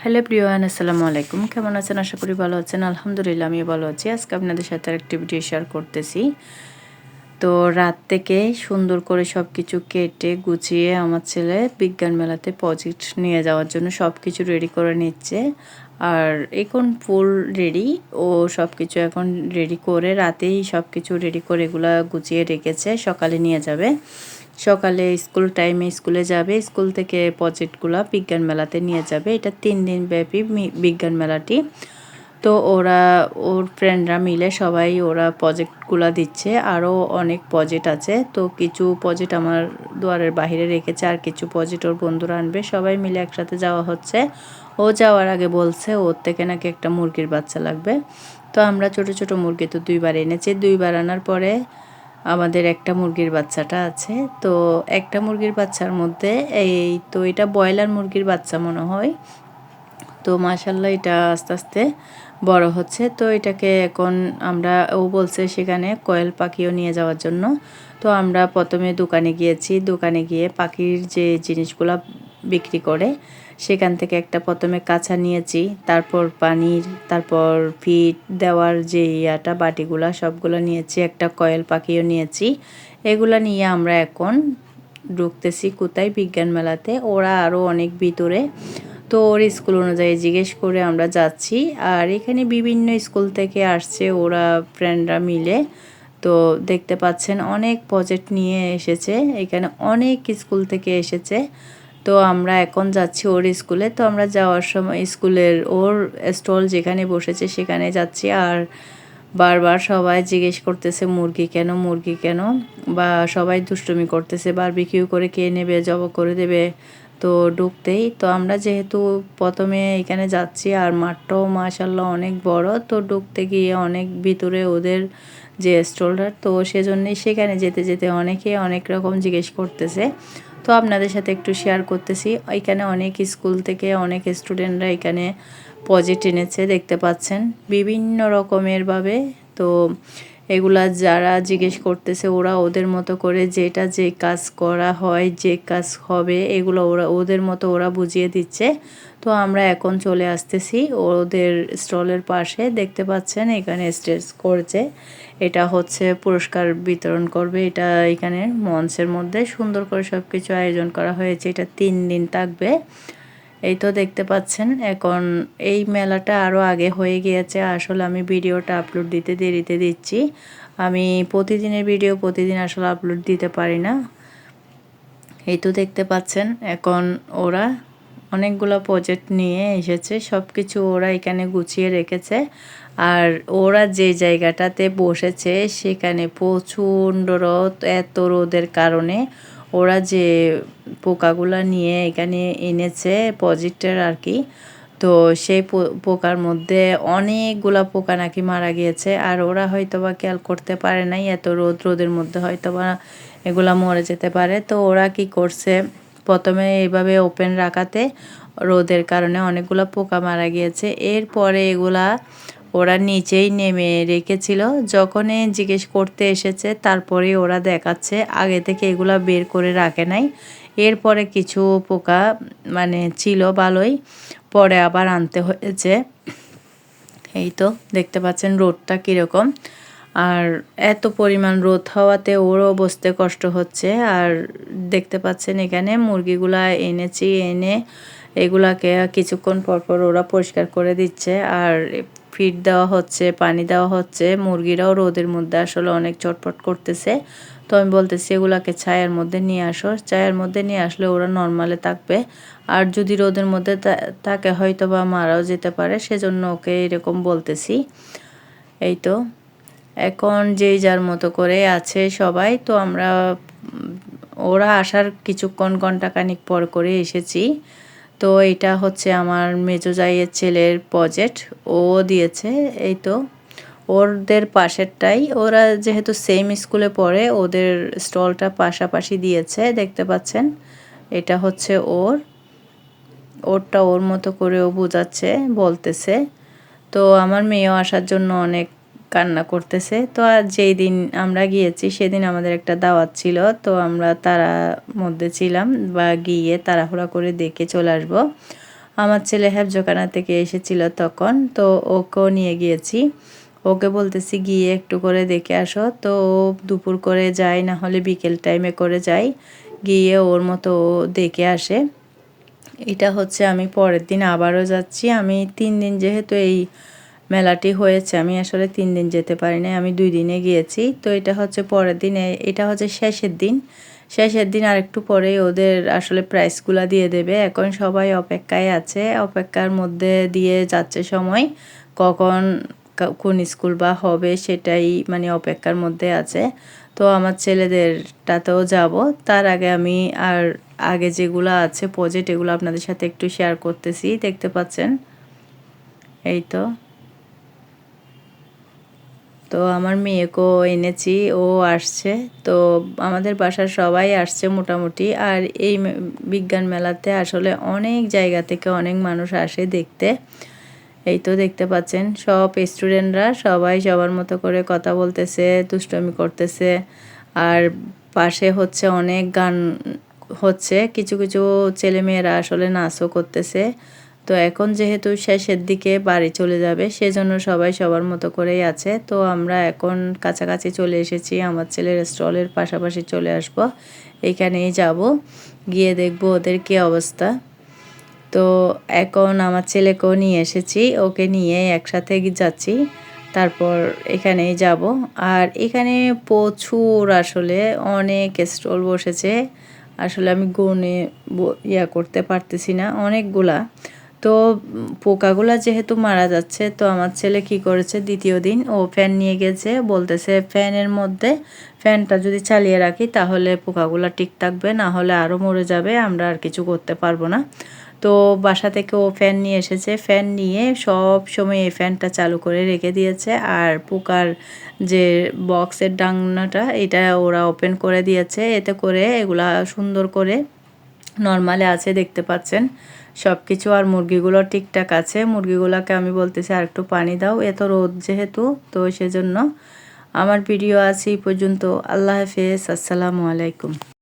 Hello Priyan, আসসালামু আলাইকুম। কেমন আছেন? আশা করি ভালো আছেন। আলহামদুলিল্লাহ আমি ভালো আছি। আজকে আপনাদের সাথে আরেকটি ভিডিও শেয়ার করতেছি। তো রাত থেকে সুন্দর করে সব কিছু কেটে গুছিয়ে আমার ছেলে বিজ্ঞান মেলাতে প্রজেক্ট নিয়ে যাওয়ার জন্য সব কিছু রেডি করে নিচ্ছে। আর এখন ফুল রেডি ও সব কিছু এখন রেডি করে রাতেই সব কিছু রেডি করে এগুলা গুছিয়ে রেখেছে। সকালে নিয়ে যাবে। সকালে স্কুল টাইমে স্কুলে যাবে, স্কুল থেকে প্রজেক্টগুলো বিজ্ঞান মেলাতে নিয়ে যাবে। এটা তিন দিন ব্যাপী বিজ্ঞান মেলাটি। তো ওরা, ওর ফ্রেন্ডরা মিলে সবাই ওরা প্রজেক্টগুলো দিচ্ছে। আরও অনেক প্রজেক্ট আছে। তো কিছু প্রজেক্ট আমার দুয়ারের বাহিরে রেখেছে, আর কিছু প্রজেক্ট ওর বন্ধুরা আনবে। সবাই মিলে একসাথে যাওয়া হচ্ছে। ও যাওয়ার আগে বলছে, ওর থেকে নাকি একটা মুরগির বাচ্চা লাগবে। তো আমরা ছোট ছোট মুরগি তো দুইবার এনেছি। দুইবার আনার পরে আমাদের একটা মুরগির বাচ্চাটা আছে। তো একটা মুরগির বাচ্চার মধ্যে এই তো এটা ব্রয়লার মুরগির বাচ্চা মনে হয়। তো মাসাল্লাহ এটা আস্তে আস্তে বড় হচ্ছে। তো এটাকে এখন আমরা, ও বলছে সেখানে কয়েল পাখিও নিয়ে যাওয়ার জন্য। তো আমরা প্রথমে দোকানে গিয়েছি। দোকানে গিয়ে পাখির যে জিনিসগুলো বিক্রি করে সেখান থেকে একটা প্রথমে কাঁচা নিয়েছি, তারপর পানির, তারপর ফিট দেওয়ার যে ইয়াটা, বাটিগুলা, সবগুলো নিয়েছি, একটা কয়েল পাখিও নিয়েছি। এগুলা নিয়ে আমরা এখন ঢুকতেছি কোথায় বিজ্ঞান মেলাতে। ওরা আরও অনেক ভিতরে। তো ওর স্কুল অনুযায়ী জিজ্ঞেস করে আমরা যাচ্ছি। আর এখানে বিভিন্ন স্কুল থেকে আসছে ওরা ফ্রেন্ডরা মিলে। তো দেখতে পাচ্ছেন অনেক প্রজেক্ট নিয়ে এসেছে। এখানে অনেক স্কুল থেকে এসেছে। তো আমরা এখন যাচ্ছি ওর স্কুলে, তো আমরা যাওয়ার সময় স্কুলের ওর স্টল যেখানে বসেছে সেখানে যাচ্ছি। আর বারবার সবাই জিজ্ঞেস করতেছে, মুরগি কেন মুরগি কেন? বা সবাই দুষ্টুমি করতেছে, বারবিকিউ করে কে নেবে, জব করে দেবে? তো ঢুকতেই, তো আমরা যেহেতু প্রথমে এখানে যাচ্ছি আর মাঠটাও মাশাল্লাহ অনেক বড়, তো ঢুকতে গিয়ে অনেক ভিতরে ওদের যে স্টলটা, তো সেজন্যই সেখানে যেতে যেতে অনেকে অনেক রকম জিজ্ঞেস করতেছে। তো আপনাদের সাথে একটু শেয়ার করতেছি। এখানে অনেক স্কুল থেকে অনেক স্টুডেন্টরা এখানে পজিট এনেছে, দেখতে পাচ্ছেন। বিভিন্ন রকমের ভাবে। তো এগুলা যারা জিজ্ঞেস করতেছে, ওরা ওদের মতো করে যেটা যে কাজ করা হয়, যে কাজ হবে, এগুলো ওরা, ওদের মতো ওরা বুঝিয়ে দিচ্ছে। তো আমরা এখন চলে আসতেছি ওদের স্টলের পাশে। দেখতে পাচ্ছেন এখানে স্টেজ করছে। এটা হচ্ছে পুরস্কার বিতরণ করবে। এটা এখানে মঞ্চের মধ্যে সুন্দর করে সব কিছু আয়োজন করা হয়েছে। এটা তিন দিন থাকবে। এই তো দেখতে পাচ্ছেন, এখন এই মেলাটা আরও আগে হয়ে গিয়েছে, আসলে আমি ভিডিওটা আপলোড দিতে দেরিতে দিচ্ছি। আমি প্রতিদিনের ভিডিও প্রতিদিন আসলে আপলোড দিতে পারি না। এই তো দেখতে পাচ্ছেন, এখন ওরা অনেকগুলো প্রজেক্ট নিয়ে এসেছে সব কিছু ওরা এখানে গুছিয়ে রেখেছে। আর ওরা যে জায়গাটাতে বসেছে, সেখানে প্রচণ্ড রোদ, এত রোদের কারণে ওরা যে পোকাগুলো নিয়ে এখানে এনেছে প্রজেক্টের আর কি, তো সেই পোকার মধ্যে অনেকগুলা পোকা নাকি মারা গিয়েছে। আর ওরা হয়তো বা খেয়াল করতে পারে নাই, এত রোদ, রোদের মধ্যে হয়তো বা এগুলা মরে যেতে পারে। তো ওরা কি করছে, প্রথমে এইভাবে ওপেন রাখাতে রোদের কারণে অনেকগুলো পোকা মারা গিয়েছে। এরপরে এগুলা ওরা নিচেই নেমে রেখেছিল। যখনই জিজ্ঞেস করতে এসেছে তারপরে ওরা দেখাচ্ছে, আগে থেকে এগুলা বের করে রাখে নাই। এরপরে কিছু পোকা মানে ছিল ভালোই, পরে আবার আনতে হয়েছে। এই তো, দেখতে পাচ্ছেন রোদটা কীরকম। আর এত পরিমাণ রোদ হওয়াতে ওরও বসতে কষ্ট হচ্ছে। আর দেখতে পাচ্ছেন এখানে মুরগিগুলা এনেছি, এনে এগুলাকে কিছুক্ষণ পরপর ওরা পরিষ্কার করে দিচ্ছে। আর ফিড দেওয়া হচ্ছে, পানি দেওয়া হচ্ছে, মুরগিরাও রোদের মধ্যে আসলে অনেক চটপট করতেছে। তো আমি বলতেছি, এগুলাকে ছায়ার মধ্যে নিয়ে আসো। ছায়ার মধ্যে নিয়ে আসলে ওরা নর্মালে থাকবে। আর যদি রোদের মধ্যে থাকে হয়তো বা মারাও যেতে পারে। সেজন্য ওকে এরকম বলতেছি। এই তো। এখন যেই যার মতো করে আছে সবাই। তো আমরা, ওরা আসার কিছুক্ষণ ঘন্টাখানিক পর করে এসেছি। তো এটা হচ্ছে আমার মেজো জাইয়ের ছেলের প্রজেক্ট ও দিয়েছে, এই তো। ওদের পাশেরটাই, ওরা যেহেতু সেম স্কুলে পড়ে, ওদের স্টলটা পাশাপাশি দিয়েছে, দেখতে পাচ্ছেন? এটা হচ্ছে ওর। ওরটা ওর মতো করে ও বোঝাচ্ছে, বলতেছে। তো আমার মেয়েও আসার জন্য অনেক কান্না করতেছে। তো আর যেই দিন আমরা গিয়েছি, সেদিন আমাদের একটা দাওয়াত ছিল। তো আমরা তারা মধ্যে ছিলাম বা গিয়ে তাড়াহুড়া করে দেখে চলে আসব। আমার ছেলে হ্যাবজোখানা থেকে এসেছিল তখন। তো ওকেও নিয়ে গিয়েছি। ওকে বলতেছি, গিয়ে একটু করে দেখে আসো। তো ও দুপুর করে যায়, না হলে বিকেল টাইমে করে যায়। গিয়ে ওর মতো ও দেখে আসে। এটা হচ্ছে আমি পরের দিন আবারও যাচ্ছি। আমি তিন দিন যেহেতু এই মেলাটি হয়েছে। আমি আসলে তিন দিন যেতে পারি না আমি দুই দিনে গিয়েছি। তো এটা হচ্ছে পরের দিন এটা হচ্ছে শেষের দিন। শেষের দিন আরেকটু পরেই ওদের আসলে প্রাইসগুলো দিয়ে দেবে। এখন সবাই অপেক্ষায় আছে, অপেক্ষার মধ্যে দিয়ে যাচ্ছে সময়। কখন কোন স্কুল বা হবে সেটাই মানে অপেক্ষার মধ্যে আছে। তো আমার ছেলেদেরটাতেও যাব। তার আগে আমি আর আগে যেগুলো আছে প্রজেক্ট এগুলো আপনাদের সাথে একটু শেয়ার করতেছি, দেখতে পাচ্ছেন? এই তো। তো আমার মেয়েকেও এনেছি, ও আসছে। তো আমাদের বাসার সবাই আসছে মোটামুটি। আর এই বিজ্ঞান মেলাতে আসলে অনেক জায়গা থেকে অনেক মানুষ আসে দেখতে। এই তো দেখতে পাচ্ছেন, সব স্টুডেন্টরা সবাই সবার মতো করে কথা বলতেছে, দুষ্টমি করতেছে। আর পাশে হচ্ছে অনেক গান হচ্ছে, কিছু কিছু ছেলেমেয়েরা আসলে নাচও করতেছে। তো এখন যেহেতু শেষের দিকে বাড়ি চলে যাবে, সেজন্য সবাই সবার মতো করেই আছে। তো আমরা এখন কাছাকাছি চলে এসেছি, আমার ছেলের স্টলের পাশাপাশি চলে আসব। এইখানেই যাব, গিয়ে দেখব ওদের কী অবস্থা। তো এখন আমার ছেলেকেও নিয়ে এসেছি, ওকে নিয়ে একসাথে যাচ্ছি, তারপর এখানেই যাব। আর এখানে প্রচুর আসলে অনেক স্টল বসেছে, আসলে আমি গনে ইয়া করতে পারতেছি না, অনেকগুলা। তো পোকাগুলা যেহেতু মারা যাচ্ছে, তো আমার ছেলে কি করেছে? দ্বিতীয় দিন ও ফ্যান নিয়ে গেছে, বলতেছে ফ্যানের মধ্যে ফ্যানটা যদি চালিয়ে রাখি তাহলে পোকাগুলা ঠিক থাকবে, না হলে আরও মরে যাবে, আমরা আর কিছু করতে পারব না। তো বাসা থেকে ও ফ্যান নিয়ে এসেছে, ফ্যান নিয়ে সব সময় এই ফ্যানটা চালু করে রেখে দিয়েছে, আর পোকার যে বক্সের ডাংনাটা এটা ওরা ওপেন করে দিয়েছে, এতে করে এগুলা সুন্দর করে নর্মালে আছে, দেখতে পাচ্ছেন। সব কিছু আর মুরগিগুলো ঠিকঠাক আছে। মুরগিগুলোকে আমি বলতেছি আর একটু পানি দাও। এত রোদ যেহেতু, তো সেজন্য আমার ভিডিও আছে এই পর্যন্ত। আল্লাহ হাফেজ, আসসালামু আলাইকুম।